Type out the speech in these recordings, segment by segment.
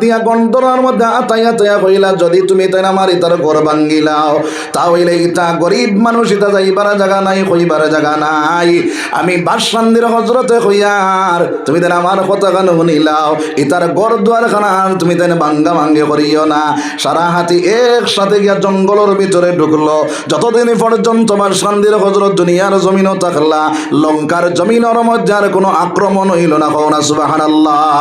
দিয়া গন্ডরার মধ্যে আতাই আতাইয়া কইলা, যদি তুমি তাই আমার ইতার ঘর ভাঙ্গিলাও। তাহলে ইতা গরিব মানুষ, ইতা যাইবার জায়গা নাই, কইবার জায়গা নাই। আমি হজরতে কইয়ার, তুমি তাই আমার কথা শুনিলাও? ইতার ঘর দুয়ার খানা আর তুমি তাই ভাঙ্গা ভাঙ্গে করিও না। সারা হাতি একসাথে গিয়া জঙ্গলের ভিতরে ঢুকলো। যতদিন পর্যন্ত বাসন্দির হজরত দুনিয়ার জমিনও থাকলা, লঙ্কার জমিনের মধ্যে আর কোনো আক্রমণ হইল না কওনা সুবহানাল্লাহ।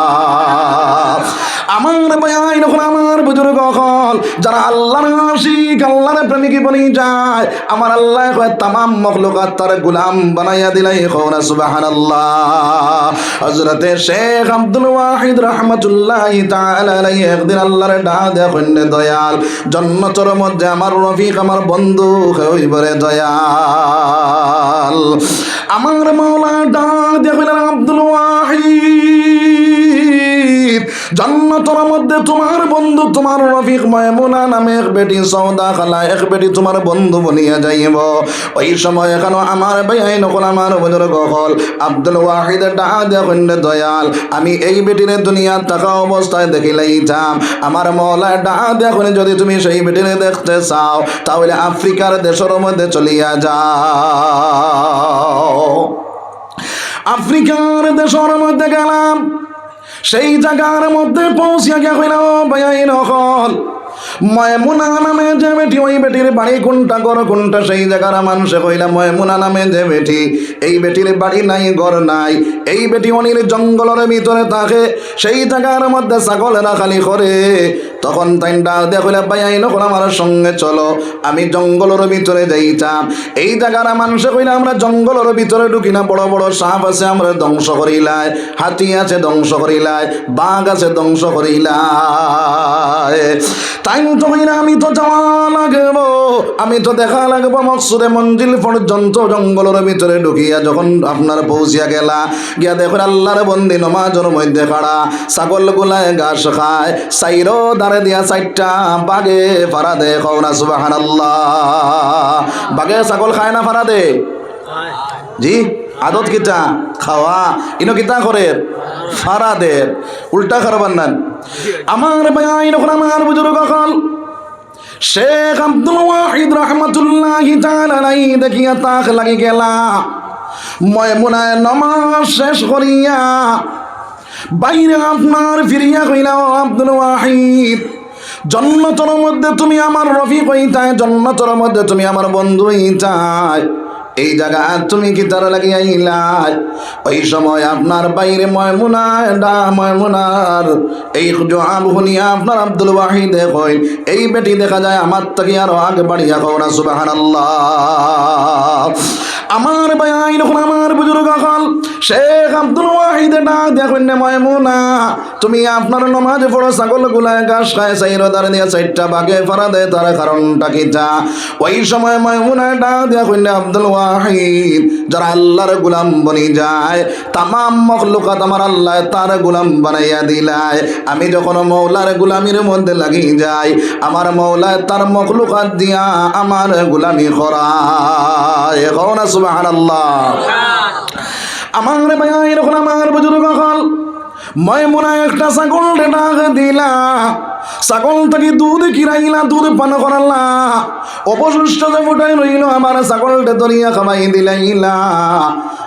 আমার ভাই যখন আমার বুজুর্গ হল যারা আল্লাহর আশিক, আল্লাহর প্রেমিকি বনি যায়, আমার আল্লাহ কয়, তামাম মখলুকাত তার গুলাম বানাইয়া দিলাই কওনা সুবহানাল্লাহ। হযরতে শেখ আব্দুল ওয়াহিদ রাহমাতুল্লাহ তাআলা একদিন আল্লাহর ডাক দেখুন দয়াল জন্নতর মধ্যে আমার রফিক, আমার বন্ধু হইবরে দয়াল। আমার মাওলা ডা দেখুন আব্দুল ওয়াহিদ জান্নাতের মধ্যে তোমার বন্ধু, তোমার রফিক ময়মুনা নামে এক বেটি সৌদা খালা, এক বেটি তোমার বন্ধু বনিয়া যাইব। ওই সময় এখানে আমার ভাই নকল আমার বুজুর্গ হল আব্দুল ওয়াহিদ ডাক দেখুন দয়াল। আমি এই বেটির দুনিয়া থাকা অবস্থায় দেখিলাইতাম। আমার মহলা ডাক দেখুন যদি তুমি সেই বেটিরে দেখতে চাও, তাহলে আফ্রিকার দেশের মধ্যে চলিয়া যাও। আফ্রিকার দেশের মধ্যে গেলাম। সেই জায়গার মধ্যে পৌঁছিয়া গিয়া হইল ভাই নকল ময়মুনা নামে যে বেটি, ওই বেটির বাড়ি কোনটা ঘর কোনটা সেই জায়গার মানুষে কইলা, ময়মুনা নামে যে বেটি, এই বেটির বাড়ি নাই ঘর নাই। এই বেটি অনির জঙ্গলের ভিতরে থাকে, সেই জায়গার মধ্যে ছাগলেরা খালি করে। তখন তাই ডাক দিয়া কইলা, ভাই, আইন আমার সঙ্গে চলো, আমি জঙ্গলের ভিতরে যাইতাম। এই জায়গার মানুষে কইলা, আমরা জঙ্গলের ভিতরে ঢুকি না, বড় বড় সাপ আছে, আমরা ধ্বংস করিলাই, হাতি আছে, ধ্বংস করিলাই, বাঘ আছে, ধ্বংস করিলাই। তাই তো কইলা, আমি তো যাওয়া লাগব, আমি তো দেখা লাগবো মকসুদে মঞ্জিল পর্যন্ত জঙ্গলের ভিতরে ঢুকিয়া যখন আপনার পৌঁছিয়া গেলা। গিয়া দেখুন আল্লাহর বন্দি নমাজের মধ্যে খাড়া ছাগল গুলায় ঘাস খায়, সাইরো দাঁড়ে দিয়া চারটা বাগে ফারা দে, কও না সুবাহান বাগে ছাগল খায় না ফারা দে? জি, আদত কিতা? খাওয়া। ইনো কিতা করে ফারা দে। উল্টা খারাপ নান আমার ভাই যখন আমার বুজুর্গ কল শেখ আব্দুল ওয়াহিদ রহমতুল্লাহ নাই, দেখিয়া তাক লাগি গেলা। ময়মুনায় নমাজ শেষ করিয়া বাইরে আপনার ফিরিয়া কইলা ও আব্দুল ওয়াহিদ। জন্মতর মধ্যে তুমি আমার রফিক হইতায় জন্মতর মধ্যে তুমি আমার বন্ধু হইতায়। এই জায়গা তুমি কি তার লাগিয়া ইলাই ওই সময় আপনার বাইরে ময়মুনার এই শুনিয়া আপনার আব্দুল ওয়াহিদে কই এই বেটি দেখা যায় আমার থেকে আরও আগে বাড়িয়া না সুবাহান আমার ভাই যখন আমার বুজুর্গ হল শেখ আব্দুল ওয়াহিদে ডাক দেখুন না ময়মুনা, তুমি আপনার নমাজ পড়ো ছাগল গুলায় ঘাস খায় সাইর দাঁড়ে দিয়ে চারটা বাগে ফারা দেয়, তার কারণটা কি যা ওই সময় ময়মুনা ডাক দেখুন আব্দুল ওয়াহিদ যারা আল্লাহর গুলাম বনি যায় তামাম মখলুকাত আমার আল্লাহ তার গুলাম বানাইয়া দিলায়। আমি যখন মৌলার গুলামির মধ্যে লাগি যাই আমার মৌলায় তার মখলুকাত দিয়া আমার গুলামি করায়। এখন সুবাহান আল্লাহ আমার ভাই এরকম আমার বুজুর্গ হল ময়মুনা একটা ছাগল ডাক দিলা। ছাগল থেকে দুধ কিরাইলা, দুধ পান করালা। অবশিষ্ট যে ফুটাই রইল, আমার ছাগলটা ধরিয়া খাবাই দিলাইলা।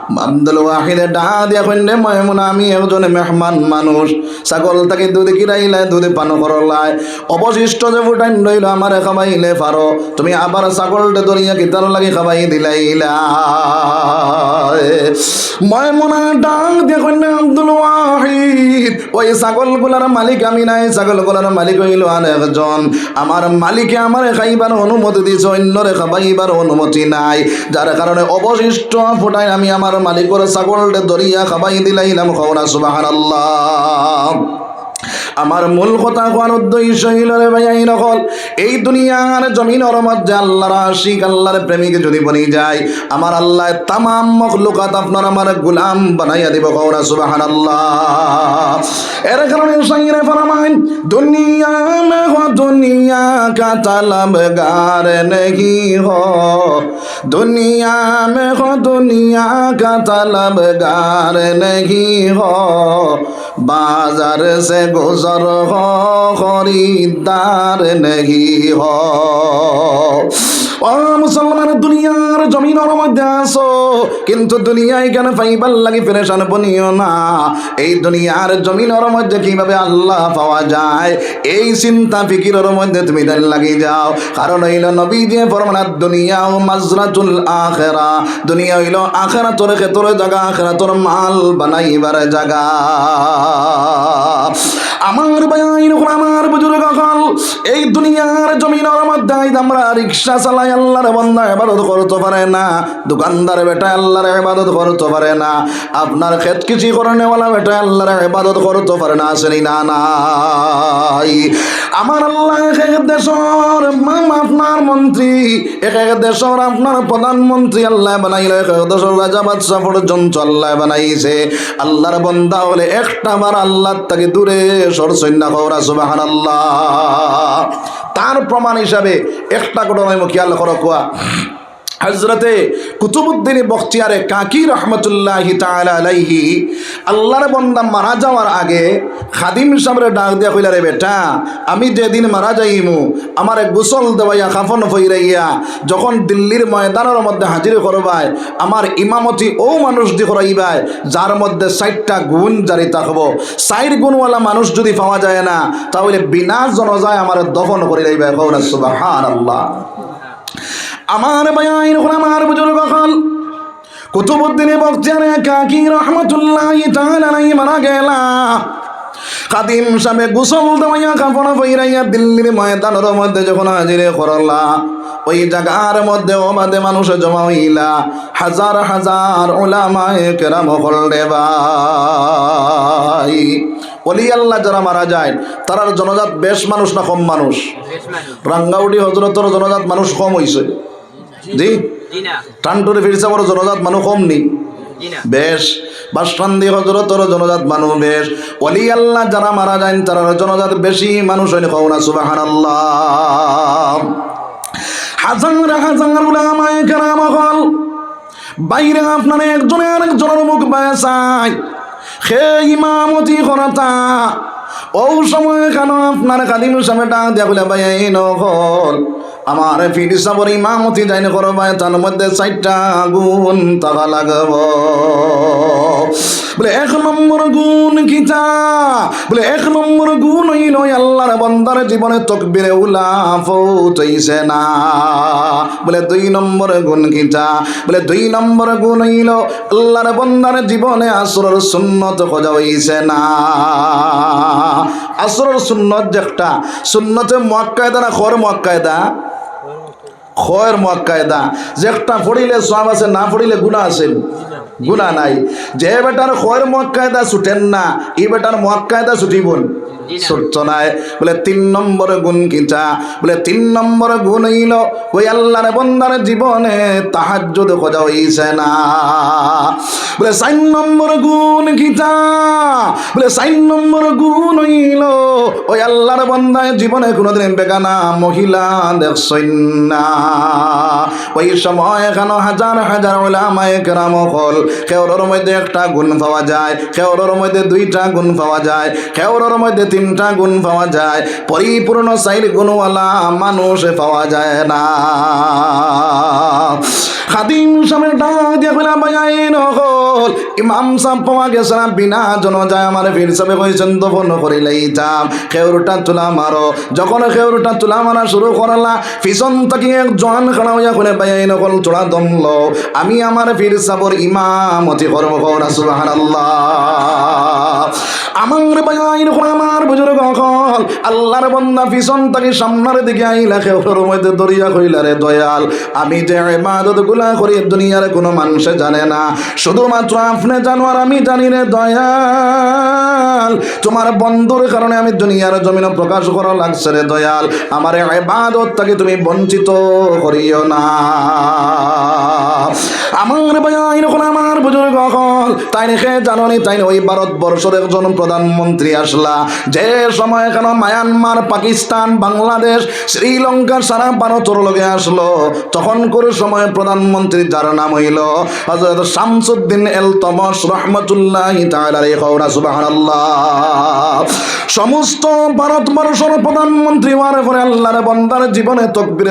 আব্দুল ওয়াহিদে ডা দিয়া কইলে ময়মুনা আমি একজন মেহমান মানুষ। ছাগল থেকে দুধ কিরাইলাই দুধ পান করলাই। অবশিষ্ট যে ফুটাই রইল, আমার খাবাইলে পারো। তুমি আবার ছাগলটা ধরিয়া কিতার লাগি খাবাই দিলাইলা। ময়মুনা ডাক দিয়া কইলে আব্দুল ওয়াহিদ, ওই ছাগলগুলার মালিক আমি নাই। ছাগলগুলার মালিক হইল আর একজন। আমার মালিকে আমার খাইবার অনুমতি দিছে অন্যরে খাবাইবার অনুমতি নাই। যার কারণে অবশিষ্ট ফোটায় আমি আমার মালিকের ছাগলটা দরিয়া খাবাই দিলাইলাম খবরা সুবাহান আল্লাহ আমার মূল কথা কোন উদ্দেশ্য হইল রে ভাই নকল। এই দুনিয়ার জমিনের মধ্যে আল্লাহর আশিক, আল্লাহর প্রেমিক যদি বনি যায়, আমার আল্লাহ তামাম মখলুকাত আপনার আমার গুলাম বানাইয়া দিব কৌরা সুবাহান আল্লাহ এর কারণে সঙ্গে ফরমাইন দুনিয়া মে হো, দুনিয়া কা তালাম গার নেহি হো। দুনিয়া মে হো, দুনিয়া কা তালাম গার নেহি হো। বাজার সে গোজা गुजर हो खरीदार नहीं हो और मुसलमान दुनिया জমিনের মধ্যে আসো। কিন্তু দুনিয়ায় কেন পাইবার লাগে পেরেশান বনিও না? এই দুনিয়ার জমিনের মধ্যে কীভাবে আল্লাহ পাওয়া যায়? এই চিন্তা ফিকিরের মধ্যে তুমি দেন লাগি যাও। কারণ হইল নবী দিয়ে ফরমানা দুনিয়া ও মাজরাতুল আখেরা। দুনিয়া হইল আখেরা তোর ক্ষেত্র, জায়গা আখেরা তোর মাল বানাইবার জায়গা। আমার বায়াইন আমার বুজুর্গ হল এই দুনিয়ার জমিনের মধ্যে আমরা রিক্সা চালাই, আল্লাহর বন্ধা এবাদত করতে পারে। না, দোকানদার বেটা আল্লাহর এবাদত করতে পারে না। আপনার ক্ষেত কিছু করণেওয়ালা বেটা আল্লাহর এবাদত করতে পারে না, আসেনি? না, নাই। আমার আল্লাহ এক এক দেশর আপনার মন্ত্রী, এক এক দেশর আপনার প্রধানমন্ত্রী আল্লাহ বানাইল, এক এক দেশর রাজা বাদশাহ পর্যন্ত আল্লাহ বানাইছে। আল্লাহর বন্দা হলে একটা বার আল্লাহ তাকে দূরে সরসন্যা খবরা সুবাহান আল্লাহ তার প্রমাণ হিসাবে একটা ঘটনা আমি খেয়াল করো কোয়া হজরতে কুতুবুদ্দিন বখতিয়ারে কাকি রহমতুল্লাহি আলাইহি, আল্লাহর বন্দা মারা যাওয়ার আগে খাদিম সামরে ডাক দিয়া কইলা, রে বেটা, আমি যেদিন মারা যাইমু, আমার গোসল দেওয়াইয়া কাফন ফইরাইয়া, যখন দিল্লির ময়দানের মধ্যে হাজির করবাই, আমার ইমামতি ও মানুষ দি করাইবাই, যার মধ্যে ষাটটা গুণ জারি থাকব। ষাট গুণওয়ালা মানুষ যদি পাওয়া যায় না, তাহলে বিনা জনজায় আমার দফন করে লাইবাই কৌরা আল্লাহ আমার বায়াইন আমার বুজুর্গ হল কুতুবুদ্দিনে বক্তিয়ারে কাকি রহমতুল্লাহ তাআলাই মারা গেলা। কাদিম সামে গোসল দেওয়াইয়া কাপড় বইরাইয়া দিল্লির ময়দানের মধ্যে যখন হাজিরে করলা ওই জায়গার মধ্যে ওবাদে মানুষ জমা হইলা। হাজার হাজার ওলামায়ে কেরাম হল রে ভাই। অলি আল্লাহ যারা মারা যায় তারার জনজাত বেশ মানুষ না কম মানুষ। রাঙ্গাউটি হজরতর জনজাত মানুষ কম হইছে। জি। টানটুরে ফিরসা বড় জনজাত মানুষ কম নি বেশ। বাসকান্দি হজরতর জনজাত মানুষ বেশ। অলি আল্লাহ যারা মারা যায় তারা জনজাত বেশি মানুষ হয়নি কওনা সুবাহান আল্লাহ হাজার হাজার উলামায়ে কেরাম হল। বাইরে আপনার একজনে আরেকজনের মুখ বাসায় সে ইমামতি করতা ও সময় কেন আপনার কাদিম সামনে ডাক দিয়া বলে ভাই এই নহল আমার ফির সাবর ইমামতি যাই না করো তার মধ্যে চারটা গুণ টাকা লাগব। বলে, এক নম্বর গুণ কিতা বলে, এক নম্বর গুণ হইল, আল্লাহর বন্দার জীবনে তকবিরে উলা ফৌটাইছে না। বলে, দুই নম্বর গুণ কিতা বলে, দুই নম্বর গুণ হইল, আল্লাহর বন্দার জীবনে আসরের সুন্নত খোঁজা না। আসরের সুন্নত যে একটা, সুন্নতে মোয়াক্কায়দা না খর মোয়াক্কায়দা? খয়ের মক্কায়দা যে একটা পড়িলে সব আছে, না পড়িলে গুণা আছে। গুণা নাই। যে বেটার খয়ের মক্কায়দা ছুটেন না, এই বেটার মক্কায়দা ছুটিবন। নাই বলে, তিন নম্বর গুণ কিটা বলে, তিন নম্বর গুণ হইল, ওই আল্লাহর বন্দার জীবনে তাহাজ্জুদ খোঁজা হইছে না। বলে, চার নম্বর গুণ কিটা বলে, চার নম্বর গুণ হইল, ওই আল্লাহর বন্দায় জীবনে কোনোদিন বেগানা মহিলা দেখছই না। ওই সময় এখানে হাজার হাজার ওলামায় কেরাম হল। কেওরের মধ্যে একটা গুণ পাওয়া যায় কেওরের মধ্যে দুইটা গুণ পাওয়া যায় কেওরের মধ্যে তিনটা গুণ পাওয়া যায় পরিপূর্ণ সাইল গুণওয়ালা মানুষ পাওয়া যায় না। খাদিম সামনে ডাক দিয়া কইলা বাজাই নহল ইমাম সাহেব পাওয়া গেছে না বিনা জন যায় আমার ফির সাহেব কইছেন, দফন করিলেই যাম। খেউরটা তুলা মারো। যখন খেউরটা তুলা মারা শুরু করলা, পিছন থেকে এক জন খাড়া হইয়া কোনে বাজাই নহল চোড়া দমল আমি আমার ফির সাবর ইমামতি করব করা সুবহানাল্লাহ। আমার বাজাই নহল আমার বুজুর্গ হল আল্লাহর বন্দা পিছন থেকে সামনের দিকে আইলা, খেউরের মধ্যে দরিয়া কইলা রে দয়াল। আমি যে ইবাদতগুলা করি দুনিয়ার কোনো মানুষে জানে না। শুধুমাত্র আপনি জানো আর আমি জানি রে দয়াল। তোমার বন্ধুর কারণে আমি দুনিয়ার জমিন প্রকাশ করা লাগছে রে দয়াল। আমার ইবাদত থেকে তুমি বঞ্চিত করিও না। আমার বুজুর্গ হল। তাই জাননি? তাই ওই একজন প্রধানমন্ত্রী আসলা। যে সময় কেন মায়ানমার, পাকিস্তান, বাংলাদেশ শ্রীলঙ্কার সারা লগে আসলো সময় প্রধানমন্ত্রী যার নাম হইল হজরত শামসুদ্দিন এল তমস রহমতুল্লাহ সমস্ত ভারতবর্ষের প্রধানমন্ত্রী হওয়ার পরে আল্লাহর বন্দার জীবনে তকবিরে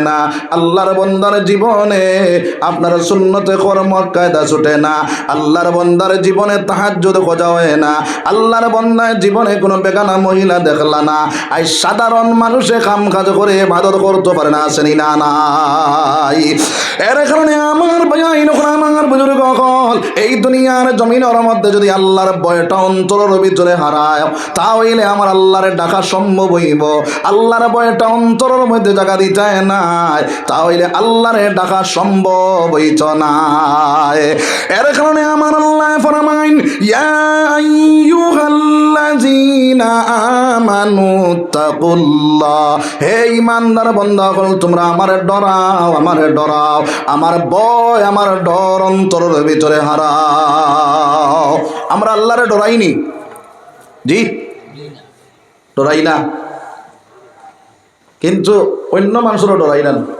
না। আল্লাহর বন্দার জীবনে আপনার সুন্নতে কর্ম কায়দা ছুটে না। আল্লাহর বন্দার জীবনে তাহাজ্জুদ খোঁজা হয় না। আল্লাহর বন্দার জীবনে কোনো বেগানা মহিলা দেখলা না। আই সাধারণ মানুষে কাম কাজ করে ভাদত করতে পারে না, আসেনি না, নাই। এর কারণে আমার ভাই আমার বুজুর্গ হল এই দুনিয়ার জমিনের মধ্যে যদি আল্লাহর বয়টা অন্তরের ভিতরে হারায় তাহলে আমার আল্লাহর ডাকা সম্ভব হইব। আল্লাহর বয়টা অন্তরের মধ্যে জায়গা দিতে নাই তাহলে আল্লাহর ডাকা সম্ভব হইত নাই এর কারণে আমার আল্লাহ ফরমাইন, ইয়া আইয়ুহাল্লাযীনা আমানু তাকুল্লাহ। হে ইমানদার হল তোমরা আমার ডরাও আমার ডরাও, আমার ভয়, আমার ডর অন্তরের ভিতরে হারাও। আমরা আল্লাহরে ডরাইনি। জি? ডরাই না। কিন্তু অন্য মানুষেরও ডরাই না।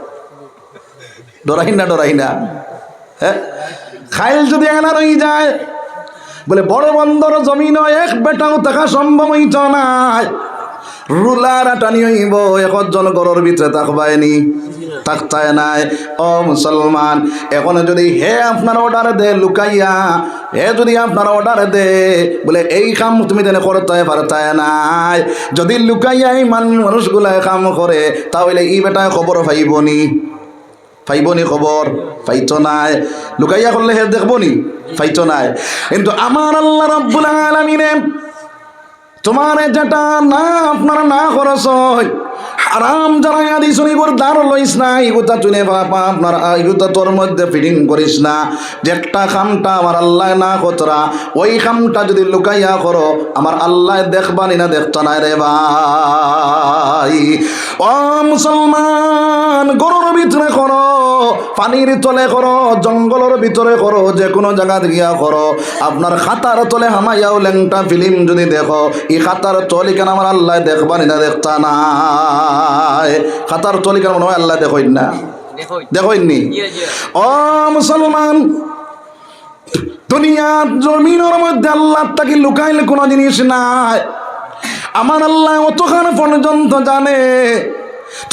ডরাই না ডরাই না। হ্যাঁ? খাইল যদি এনা রই যায়, বলে বড় বন্দর জমিন এক বেটাও থাকা সম্ভব হইত নাই রুলার টানি হইব, একজন গরর ভিতরে তাকবায়নি থাকতায় নাই। ও মুসলমান, এখন যদি হে আপনার অর্ডার দে, লুকাইয়া, হে যদি আপনার অর্ডার দে, বলে এই কাম তুমি তেনে করতে পারতায় নাই। যদি লুকাইয়া এই মান মানুষগুলা কাম করে, তাহলে ই বেটা খবর পাইবনি খবর ফাইত নাই। লুকাইয়া করলে হে দেখবনি? ফাইত নাই। কিন্তু আমার আল্লাহ রব্বুল আলামিনে তোমার যেটা না আপনারা না খরচ হয় যারা আদি শুনি করে দার লইস না ইগুতা চুনে বাপা আপনার ইগুতা তোর মধ্যে ফিটিং করিস না। যে একটা খামটা আমার আল্লাহ না কতরা ওই খামটা যদি লুকাইয়া করো, আমার আল্লাহ দেখবানি না দেখতো না রে ভাই। ও মুসলমান, গরুর ভিতরে করো, পানির তলে করো, জঙ্গলের ভিতরে করো যে কোনো জায়গা গিয়া করো। আপনার খাতার তলে হামাইয়াও ল্যাংটা ফিল্ম যদি দেখো, এই খাতার তলি কেন আমার আল্লাহ দেখবানি না দেখতা খাতার তলি কেন মনে হয় আল্লাহ দেখইন না। দেখইননি ও মুসলমান দুনিয়ার জমিনের মধ্যে আল্লাহ তাকে লুকাইলে কোনো জিনিস নাই। আমার আল্লাহ অতখান পর্যন্ত জানে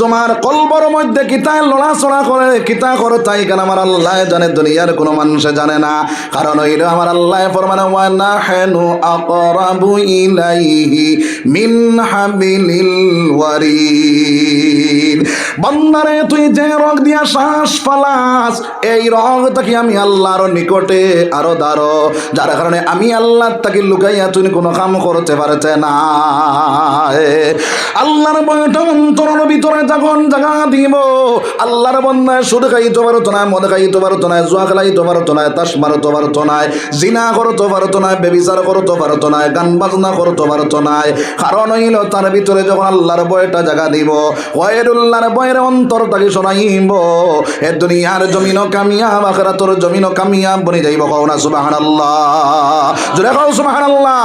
তোমার কলবর মধ্যে কিতায় লড়াচড়া করে, কিতা করে তাই কেন আমার আল্লাহ জানে, দুনিয়ার কোনো মানুষে জানে না। কারণ হইল আমার আল্লাহ ফরমানে ওয়ানা হেনু আকরাবু ইলাইহি মিন হাবিলিল ওয়ারিদ। বন্দারে, তুই যে রোগ দিয়া শ্বাস ফালাস, এই রোগ তাকে আমি আল্লাহর নিকটে আরও দারো যার কারণে আমি আল্লাহ তাকে লুকাইয়া তুমি কোনো কাম করতে পারতে না। আল্লাহর বয়টা অন্তরের ভিতরে যখন জায়গা দিব। আল্লাহর বন্ধায় সুদ খাইতে পারতো না মদ খাইতে পারতো না জুয়া খেলাইতে পারতো না তাস মারতে পারতো না জিনা করতে পারতো না বেবিচার করতে পারতো না গান বাজনা করতে পারতো না কারণ হইল তার ভিতরে যখন আল্লাহর বয়টা জাগা দিব ওয়েরুল্লাহর বয়ের অন্তর তাকে শোনাইব। এ দুনিয়ার জমিন কামিয়াব, আখরাতর জমিন কামিয়াব বনি যাইব, কও না সুবহানাল্লাহ। জোরে কও সুবহানাল্লাহ।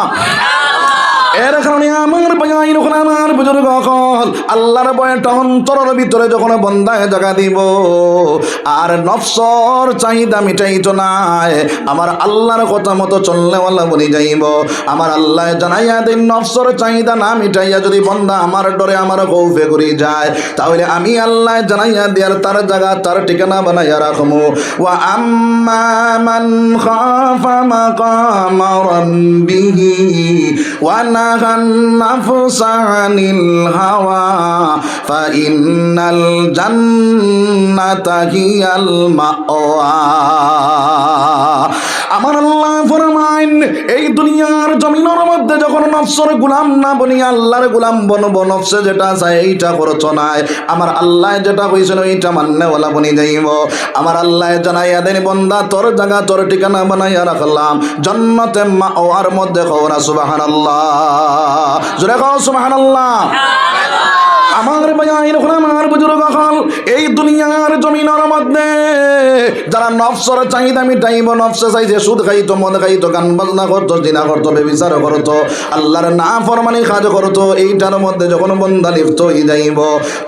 এর কারণে আমার বাজাই যখন আমার বুজুর্গ হল আল্লাহর বয়টা অন্তরের ভিতরে যখন বন্দায় জায়গা দিব, আর নফসর চাহিদা মিটাইতো নাই আমার আল্লাহর কথা মতো চললে আল্লাহ বনি যাইব। আমার আল্লাহ জানাইয়া দিন, নফসর চাহিদা না মিটাইয়া যদি বন্দা আমার ডরে আমার কৌফে করি যায়, তাহলে আমি আল্লাহ জানাইয়া দিয়ার তার জায়গা তার ঠিকানা বানাইয়া রাখমু। ওয়া আম্মা মান খাফা মাকামা রাব্বিহি, ওয়া নাহা আন-নাফসা আনিল হাওয়া ফাইন্নাল জান্নাতা হিয়াল মাওয়া আমার আল্লাহ ফরমাইন, এই দুনিয়ার জমিনের মধ্যে যখন নফসর গুলাম না বনি, আল্লাহর গুলাম বনব নফসে যেটা চায় এইটা করছ নাই আমার আল্লাহ যেটা কইছিল এইটা মাননে ওলা বনি যাইব। আমার আল্লাহ জানাইয়া দেন, বন্দা, তোর জায়গা, তোর ঠিকানা বানাইয়া রাখলাম। জন্নতে মা ওয়ার মধ্যে কওরা সুবহানাল্লাহ। জোরে কও সুবহানাল্লাহ। আমার বাজাই এখন আমার বুজুর্গ হল, এই দুনিয়ার জমিনের মধ্যে। যারা নফসর চাহিদা মিটাইব, নফসে চাইছে সুদ খাইতো, মদ খাইতো, গান বাজনা করতো, জিনা করতো বেবিচার করতো, আল্লাহর না ফরমানি কাজ করতো, এইটার মধ্যে যখন বন্দা লিপ্ত হয়ে যাইব,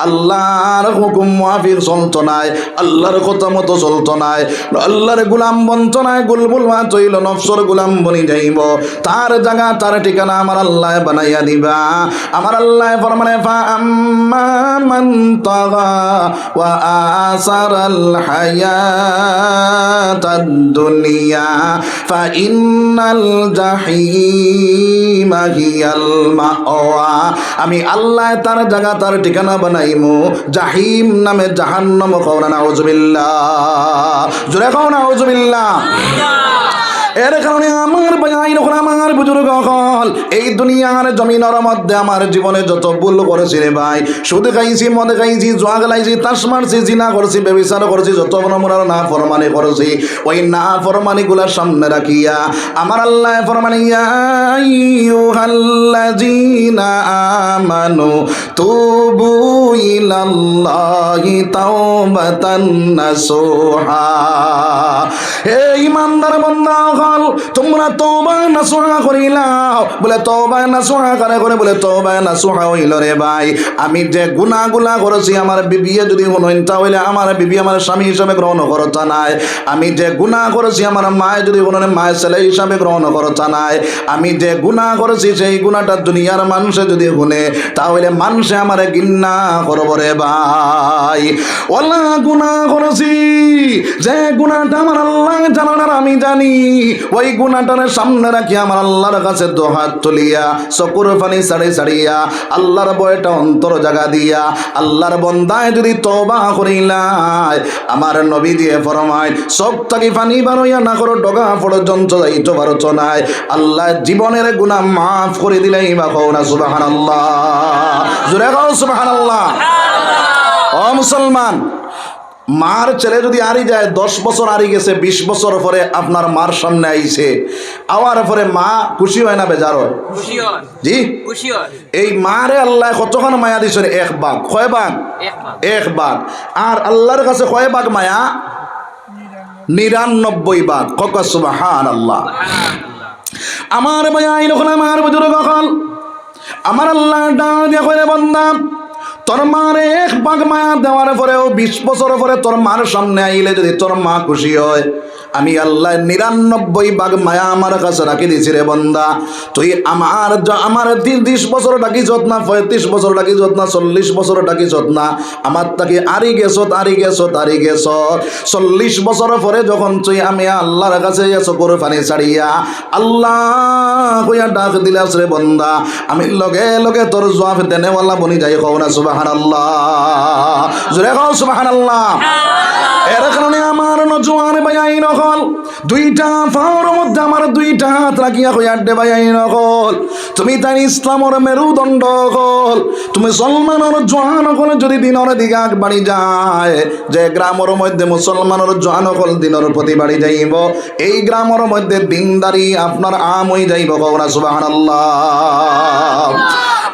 আল্লাহর হুকুম মাফিক চলতো নাই, আল্লাহর কথা মতো চলতো নাই, আল্লাহর গুলাম বন্ত নাই গুলবুল মা চইল নফসর গুলাম বনি যাইব। তার জায়গা, তার ঠিকানা আমার আল্লাহ বানাইয়া দিবা। আমার আল্লাহ ফরমানে, ফা আম্মা ওয়া আসারাল হায়াতাদ দুনিয়া ফা ইন্নাল জাহিমা হিয়াল আমি আল্লাহ তার জায়গা, তার ঠিকানা বানাইমু জাহিম নামে জাহান্নাম। কওনা নাউজুবিল্লাহ জোরে কও নাউজুবিল্লাহ এর কারণে আমার বাজাই যখন আমার বুজুর্গ হল। এই দুনিয়ার জমিনের মধ্যে আমার জীবনে যত ভুল করেছি রে ভাই, সুদ খাইছি, মদ খাইছি, জোয়া গেলাইছি তাস মারছি, জিনা করছি, ব্যবচার করছি, যত নমুনার না ফরমানি করছি, ওই না ফরমানি গুলার সামনে রাখিয়া আমার আল্লাহ ফরমানি আমানু তুবু ইলাল্লাহি তাওবাতান নাসুহা। হে ইমানদার বান্দা হল তোমরা তওবা নাসুহা করিলাও বলে, তওবা নাসুহা করে করে? বলে, তওবা নাসুহা হইল রে ভাই। আমি যে গুনাহগুলা করেছি, আমার বিবিয়ে যদি হইন তাহলে আমার বিবি আমার স্বামী হিসাবে গ্রহণ করতা নাই। আমি যে গুনাহ করেছি, আমার মায় যদি কোনো মায়ের ছেলে হিসাবে গ্রহণ করতা নাই। আমি যে গুনাহ করেছি, সেই গুনাহটা দুনিয়ার মানুষে যদি শুনে, তাহলে মানুষে আমার গিন্না করব রে ভাই। ওলা গুনাহ করেছি। যে গুনাহটা আমার আল্লাহ জানান আর আমি জানি। ওই গুনাহটার সামনে রাখি আমার আল্লাহর কাছে দোহাত তুলিয়া চকুর পানি সাড়ি সাড়িয়া আল্লাহর বয়টা অন্তর জাগা দিয়া আল্লাহর বন্দায় যদি তবা করিলাই আমার নবী দিয়ে ফরমায় সব থাকি পানি বারইয়া না করো ডগা পর্যন্ত যাইতে পারত নাই। আল্লাহ জীবনের গুনাহ মাফ করে দিলেই বা কও না সুবহানাল্লাহ। জোরে কও সুবহানাল্লাহ। ও মুসলমান মার ছেলে যদি আরি যায় দশ বছর আরি গেছে বিশ বছর পরে আপনার মার সামনে আইছে। আওয়ার পরে মা খুশি হয় না বেজার হয়? খুশি হয়। জি? খুশি হয়। এই মারে আল্লাহ কতক্ষণ মায়া দিছে এক বাঘ। কয় বাঘ? এক বাঘ। আর আল্লাহর কাছে কয় বাঘ মায়া? নিরানব্বই বাঘ। কক সুবাহান আল্লাহ আমার মায়া এরকম আমার বুজুর্গ আমার আল্লাহ ডাক দিয়া কইলে বন্দা তোর মার এক বাঘ মায়া দেওয়ার পরেও বিশ বছর পরে তোর মার সামনে আইলে যদি তোর মা খুশি হয়। আমি আল্লাহ নিরানব্বই বাঘ মায়া আমার কাছে রাখি দিছি রে বন্দা। তুই আমার আমার তিরিশ বছর ডাকি যত না পঁয়ত্রিশ বছর ডাকি যত না চল্লিশ বছর ডাকি যত না আমার তাকে আরি গেছত আরি গেছত আরি গেছত? চল্লিশ বছর পরে যখন তুই আমি আল্লাহর কাছে চকুর পানি ছাড়িয়া আল্লাহ কইয়া ডাক দিলাস রে বন্দা, আমি লগে লগে তোর জবাব দেনেওয়ালা বনি যাই কও না সুবাহান আল্লাহ জোরে কও সুবাহান আল্লাহ এর কারণে আমার নজওয়ান বায়াই নকল। দুইটা পাওয়ার মধ্যে আমার দুইটা হাত রাখিয়া কইয়াড্ডে বায়াই নকল। তুমি তাই ইসলামর মেরুদণ্ড কল তুমি সলমানের জোয়ান কল যদি দিনের দিকে আগ বাড়ি যায়, যে গ্রামের মধ্যে মুসলমানের জোয়ান কল দিনের প্রতি বাড়ি যাইব, এই গ্রামের মধ্যে দিনদারি আপনার আম হয়ে যাইব কওনা সুবহানাল্লাহ।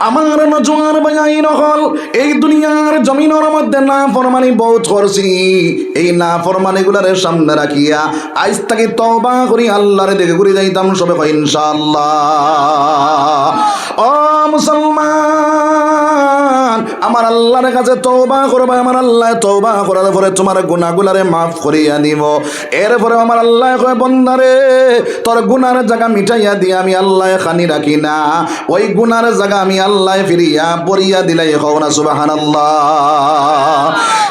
আমার নজোয়ার বাজাই নহল এই দুনিয়ার জমিনের মধ্যে না ফরমানি বহুত করছি। এই না ফরমানি গুলারে সামনে রাখিয়া আজ তাকে তবা করি, আল্লাহরে দেখে ঘুরে যাইতাম সবে কই ইনশাআল্লাহ। ও মুসলমান! আমার আল্লাহর কাছে তওবা করবা আমার আল্লাহ তওবা করার পরে তোমার গুনাহগুলারে মাফ করিয়া দিব এরপরে আমার আল্লাহ কয়, বন্দারে, তোর গুনার জায়গা মিটাইয়া দিয়ে আমি আল্লাহ খানি রাখি না। ওই গুনার জায়গা আমি আল্লাহ ফিরিয়া পরিয়া দিলাই হও না, সুবহানাল্লাহ। ইল্লা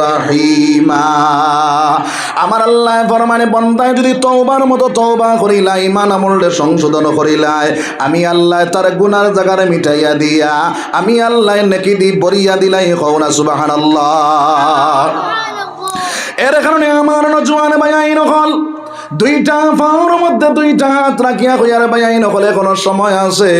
রাহিমা আমার আল্লাহ ফরমানে বন্দায় যদি তওবার মতো তওবা করিলা ইমান আমলরে সংশোধন করিলায় আমি আল্লাহ তার গুনার জাগার মিটাইয়া দিয়া আমি আল্লাহ নেকি দি বরিয়া দিলাই কওনা সুবহানাল্লাহ। এর কারণে আমার নজওয়ান ভাই নকল দুইটা পাওয়ার মধ্যে দুইটা হাত রাখিয়া কইয়ার ভাই নকলে কোনো সময় আছে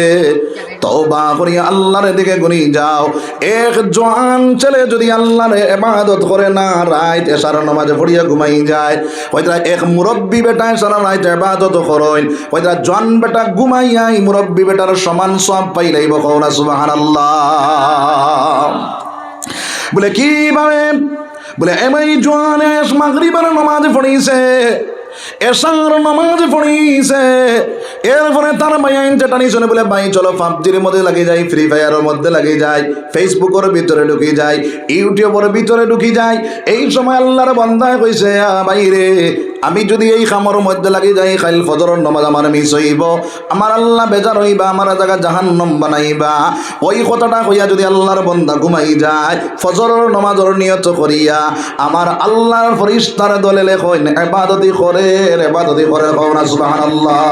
তওবা করিয়া আল্লাহর দিকে গুনি যাও। এক জোয়ান ছেলে যদি আল্লাহর ইবাদত করে না রাত এশার নামাজে পড়িয়া ঘুমাই যায়। কইতা এক মুরব্বী বেটা সারা রাত ইবাদত করইন কইতা জন বেটা ঘুমাইয়াই মুরব্বী বেটার সমান সব পাইলাইব কওনা সুবহানাল্লাহ। বলে, কীভাবে? বলে এমাই জোয়ানেশ মাগরিবার নামাজ পড়িছে। এসার নামাজ পড়িছে এরপরে তার বাইন যেটা নিয়েছিল বলে বাই চলো পাবজির মধ্যে লাগে যায় ফ্রি ফায়ারের মধ্যে লাগে যায় ফেসবুকের ভিতরে ঢুকি যায় ইউটিউবের ভিতরে ঢুকি যায় এই সময় আল্লাহর বন্ধায় কইছে বাইরে আমি যদি এই খামর মধ্যে লাগি যাই খাইল ফজরের নমাজ আমার মিস হইব। আমার আল্লাহ বেজার হইবা, আমার জায়গা জাহান্নম বানাইবা। ওই কথাটা কইয়া যদি আল্লাহর বন্দা ঘুমাই যায়, ফজরের নমাজর নিয়ত করিয়া আমার আল্লাহর ফরিস্তার দলে লেখন এবাদতি করে এবাদতি করে সুবাহ সুবহানাল্লাহ।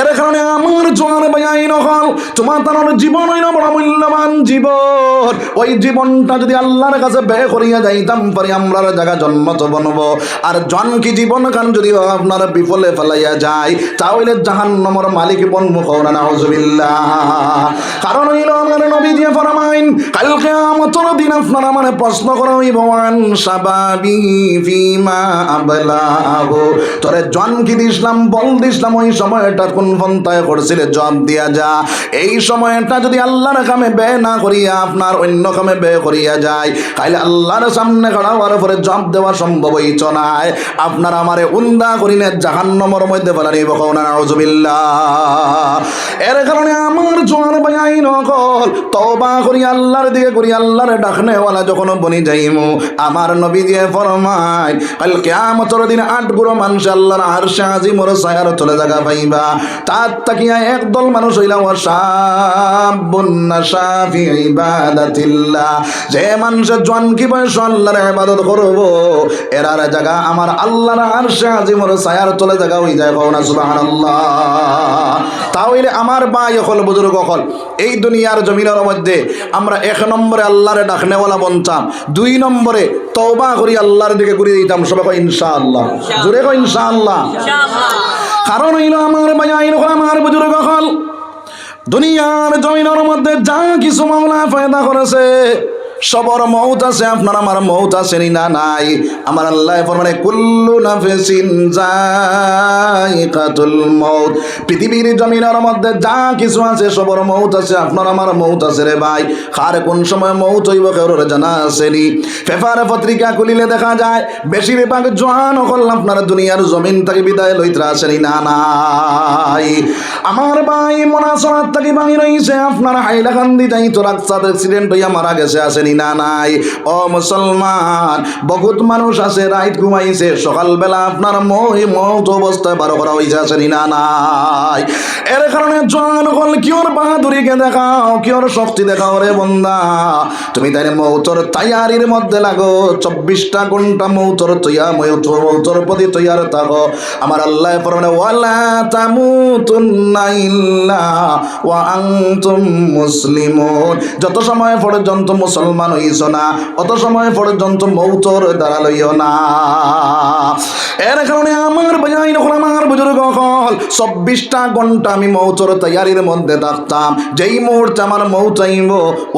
এর কারণে আমার জোয়ার বাই নকল। তোমার তার জীবন হইল বড় মূল্যবান জীবন। ওই জীবনটা যদি আল্লাহর কাছে ব্যয় করিয়া যাইতাম, পারি আমরার জায়গা জন্ম তো বনবো আর জন কি জীবন কান যদি আপনার বিফলে ফেলাইয়া যায়, তাহলে জাহান নম্বর মালিক বনমুখ না কারণ হইল আমার নবী দিয়ে ফরমাইন কালকে আমতর দিন আপনার আমার প্রশ্ন করা হইব আন সাবাবি ফিমা আবলাহু? তোরে জন কি দিসলাম বল দিসলাম ওই সময়টা কোন পন্থায় করছিলে? জব দিয়া যা। এই সময়টা যদি আল্লাহর কামে ব্যয় না করিয়া আপনার অন্য কামে ব্যয় করিয়া যায়, তাইলে আল্লাহর সামনে খাড়া হওয়ার পরে জব দেওয়া সম্ভব হইছ নাই। আপনার আমারে উন্দা করিনে জাহান্নমর মধ্যে ফেলানি বকনা নাউজুবিল্লাহ। এর কারণে আমার জোয়ার বাই নকল তওবা করি আল্লাহর দিকে করি, আল্লাহর ডাকনেওয়ালা যখন বনি যাইমু, আমার নবী দিয়ে ফরমায় কাল কিয়ামতের দিন আট গুরো মানুষ আল্লাহর আরশে আজিমর ছায়ার চলে জায়গা পাইবা। তার তাকিয়া একদল মানুষ হইলা ওয়াসাবুন নাশাফি ইবাদাতিল্লাহ। যে মানুষ জন কি বয়স আল্লাহর ইবাদত করব? এরার জায়গা আমার আল্লাহর আরশে আজিমর জায়গা যায় সুবহানাল্লাহ। তাহলে আমার ভাই হল, বুজুর্গ হল। এই দুনিয়ার জমিনের মধ্যে আমরা এক নম্বরে আল্লাহরে ডাকনেওয়ালা বনতাম, দুই নম্বরে তওবা করি আল্লাহর দিকে ঘুরে দিতাম, সবাই ইনশাআল্লাহ। জোরে কয় ইনশাআল্লাহ। কারণ হইল আমার বাজাইল আমার বুজুর্গ হল দুনিয়ার জমিনের মধ্যে যা কিছু মামলা ফায়দা করেছে সবর মৌত আছে, আপনার আমার মৌত আছে না? নাই। আমার আল্লাহ ফরমানে, কুল্লু নাফিসিন জাইকাতুল মৌত। পৃথিবীর জমিনের মধ্যে যা কিছু আছে, সবর মৌত আছে, আপনার আমার মৌত আছে রে ভাই। কার কোন সময় মৌত হইব কেউর জানা আসেনি পেপার পত্রিকা খুলিলে দেখা যায়, বেশিরভাগ জোয়ান হল আপনার দুনিয়ার জমিন থেকে বিদায় লইত্রা আসেনি না। নাই। আমার ভাই মনাসরাত থেকে ভাই রইছে আপনার হাইলাকান্দি যাই তো রাস্তার অ্যাক্সিডেন্ট হইয়া মারা গেছে আসেনি না নাই। ও মুসলমান, বহুত মানুষ আছে, রাইত ঘুমাইছে, সকালবেলা আপনার মই মত অবস্থায় বারো করা হয়েছে আসেনি না নাই। এর কারণে হল কিওর বাহাদুরিকে দেখাও কিওর শক্তি দেখাও রে বন্দা। তুমি তাই মৌতর তায়ারির মধ্যে লাগো, চব্বিশটা ঘণ্টা মৌতর তৈয়া মৌতর প্রতি তৈয়ার থাকো। আমার আল্লাহ ফরমানে, ওয়ালা তামুতুন্না ইল্লা ওয়া আনতুম মুসলিমুন। যত সময় পর্যন্ত মুসলমান হইছ না, অত সময় পর্যন্ত মৌতর দ্বারা লইও না। এর কারণে আমার বাজাই নখন আমার বুজুর্গ হল চব্বিশটা ঘণ্টা আমি মৌতর তৈয়ারির মধ্যে থাকতাম। যেই মুহূর্তে আমার মৌত আইব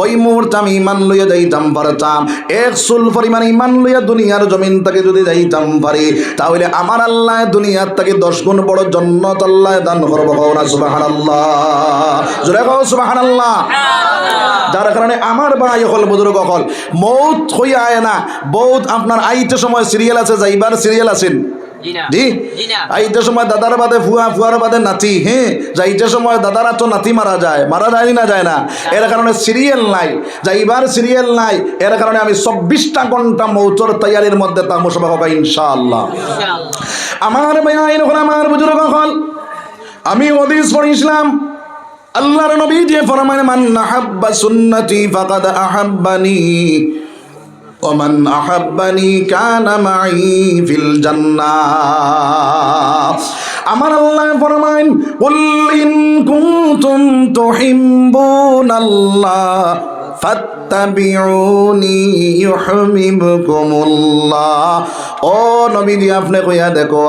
ওই মুহূর্তে আমি ইমান লইয়া যাইতাম, পারতাম। এক সুল পরিমাণ ইমান লইয়া দুনিয়ার জমিন থেকে যদি যাইতাম পারি, তাহলে আমার আল্লাহ দুনিয়ার থেকে দশ গুণ বড় জন্নত আল্লাহ দান করব কওনা সুবাহান আল্লাহ সুবাহান আল্লাহ যার কারণে আমার ভাই হল বুজুর্গ হল। মৌত হইয়া আয় না। বহুত আপনার আইতে সময় সিরিয়াল আছে যাইবার সিরিয়াল আছেন জি আইতে সময় দাদার বাদে ফুয়া ফুয়ার বাদে নাতি হ্যাঁ যাইতে সময় দাদারা তো নাতি মারা যায় মারা যায় না যায় না। এর কারণে সিরিয়াল নাই। যাইবার সিরিয়াল নাই। এর কারণে আমি চব্বিশটা ঘণ্টা মৌতর তৈয়ারির মধ্যে তামো সবাই হবে ইনশাআল্লাহ। আমার ভাইয়াইন হল আমার বুজুর্গ হল। আমি হদিস পড়িছিলাম। আল্লাহর নবী যে ফরমান মান আহাব্বা সুন্নতি ফাকাদ আহাব্বানি ওমান আহাব্বানি কানা মাই ফিল জান্নাহ আমার আল্লাহ ফরমান কুল ইন কুনতুম তুহিব্বুনাল্লাহ। ফাত্তাবিউনি ইউহিব্বুকুমুল্লাহ ও নবীজি, আপনি কইয়া দেখো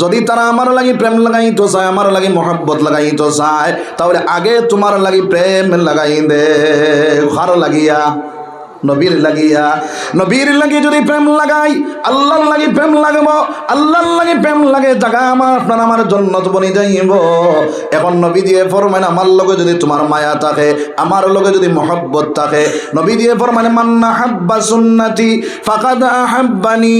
যদি তারা আমার লাগি প্রেম লাগাইতো চায়, আমার লাগি মহব্বত লাগাইতো চায়, তাহলে আগে তোমার লাগি প্রেম লাগাই দে খার লাগিয়া। নবীর লাগিয়া, নবীর লাগি যদি প্রেম লাগাই, আল্লাহর লাগি প্রেম লাগাব, আল্লাহর লাগি প্রেম লাগে জাগা আমার আপনার আমার জন্য বনি যাইব। এখন নবী দিয়ে ফরমাইন, আমার লগে যদি তোমার মায়া থাকে, আমার লগে যদি মহব্বত থাকে, নবী দিয়ে ফরমাইন, মান্না হাব্বা সুন্নতি ফাকাদ আহাব্বানি,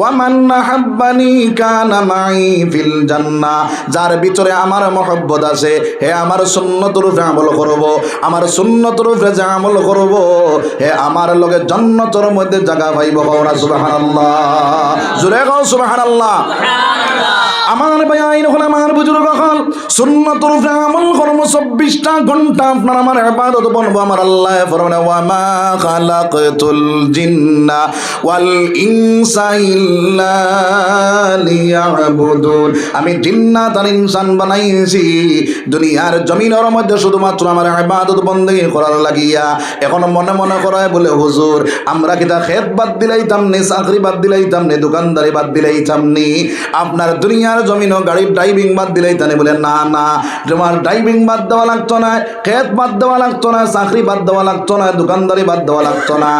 ওয়া মান্না হাব্বানি কানা মাই ফিল জান্নাহ যার ভিতরে আমার মহব্বত আছে, হে আমার সুন্নতর উপরে আমল করব, আমার সুন্নতর উপরে যে আমল করব হে আমার লগে জন্নতর মধ্যে জায়গা পাইব আল্লাহ সুবহানাল্লাহ। গাও কও সুবহানাল্লাহ। আমার ভাই আইন হল আমার বুজুর্গ হল। সুন্নতর উপরে আমল করব চব্বিশটা ঘণ্টা আপনার আমার ইবাদত বনবো, আমার আল্লাহ ফরমানে ওয়া মা খালাকতুল জিন্না ওয়াল ইনসা ইল্লা লিয়াবুদুন। আমি জিন্নাত আর ইনসান বানাইছি, দুনিয়ার জমিনের মধ্যে শুধুমাত্র আমার ইবাদত বন্দেগী করার লাগিয়া। এখন মনে মনে করায় বলে, হুজুর, আমরা কিতা খেত বাদ দিলাইতাম নি, চাকরি বাদ দিলাইতাম নি, দোকানদারি বাদ দিলাইতাম নি? আপনার দুনিয়ার জমিন গাড়ির ড্রাইভিং বাদ দিলেই দিলাইতানি বলে, না না, তোমার ড্রাইভিং বাদ দেওয়া লাগতো না খেত বাদ দেওয়া লাগতো না, চাকরি বাদ দেওয়া লাগতো না, দোকানদারি বাদ দেওয়া লাগতো না।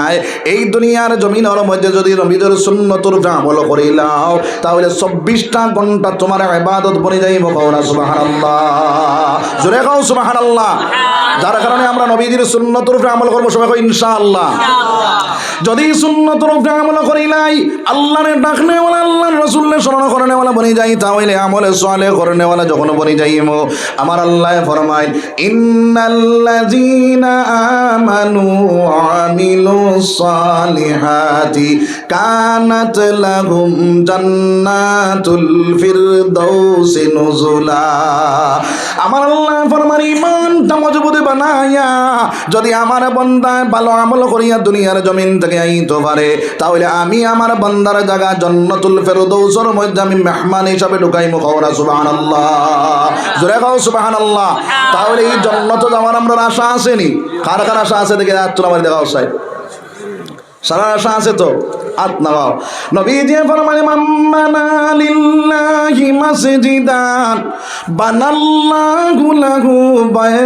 এই দুনিয়ার জমিনের মধ্যে যদি রবিদের সুন্নতর আমল করিলাও তাহলে চব্বিশটা ঘণ্টা তোমার ইবাদত বনে যাইব কওনা সুবহানাল্লাহ। জোরে যার কারণে আমরা নবীদের সুন্নতর আমল করব সবাই ইনশাআল্লাহ। যদি সুন্নতর আমল করিলাই আল্লাহরে ডাকনে ওলা আল্লাহর রসুল্লে স্মরণ করনে ওলা বনি যাই তাহলে আমলে সোয়ালে করনে ওলা যখন বনি যাইম, আমার আল্লাহ ফরমাই ইন্নাল্লাযীনা আমানু আমিলুস সালিহাতি কানাত লাহুম জান্নাতুল ফিরদাউসি নুজুলা। আমার আল্লাহ ফরমান ইমানটা মজবুত বানায়া যদি আমার বন্দায় ভালো আমল করিয়া দুনিয়ার জমিন থেকে আইতে পারে, তাহলে আমি আমার বন্দার জায়গা জন্নতুল ফেরদৌসর মধ্যে আমি মেহমান হিসাবে ঢুকাই মুখাওরা সুবহানাল্লাহ। জোরে খাও সুবহানাল্লাহ। তাহলে এই জন্নত যাওয়ার আমরা আশা আসেনি? কার কার আশা আছে দেখে আর আমার দেখা সাহেব। সারা আশা আছে তো? নবী দিয়ে ফরমানে, মাম্মানা লিল্লাহি মাসজিদান, বানাল্লাহু লাহু বায়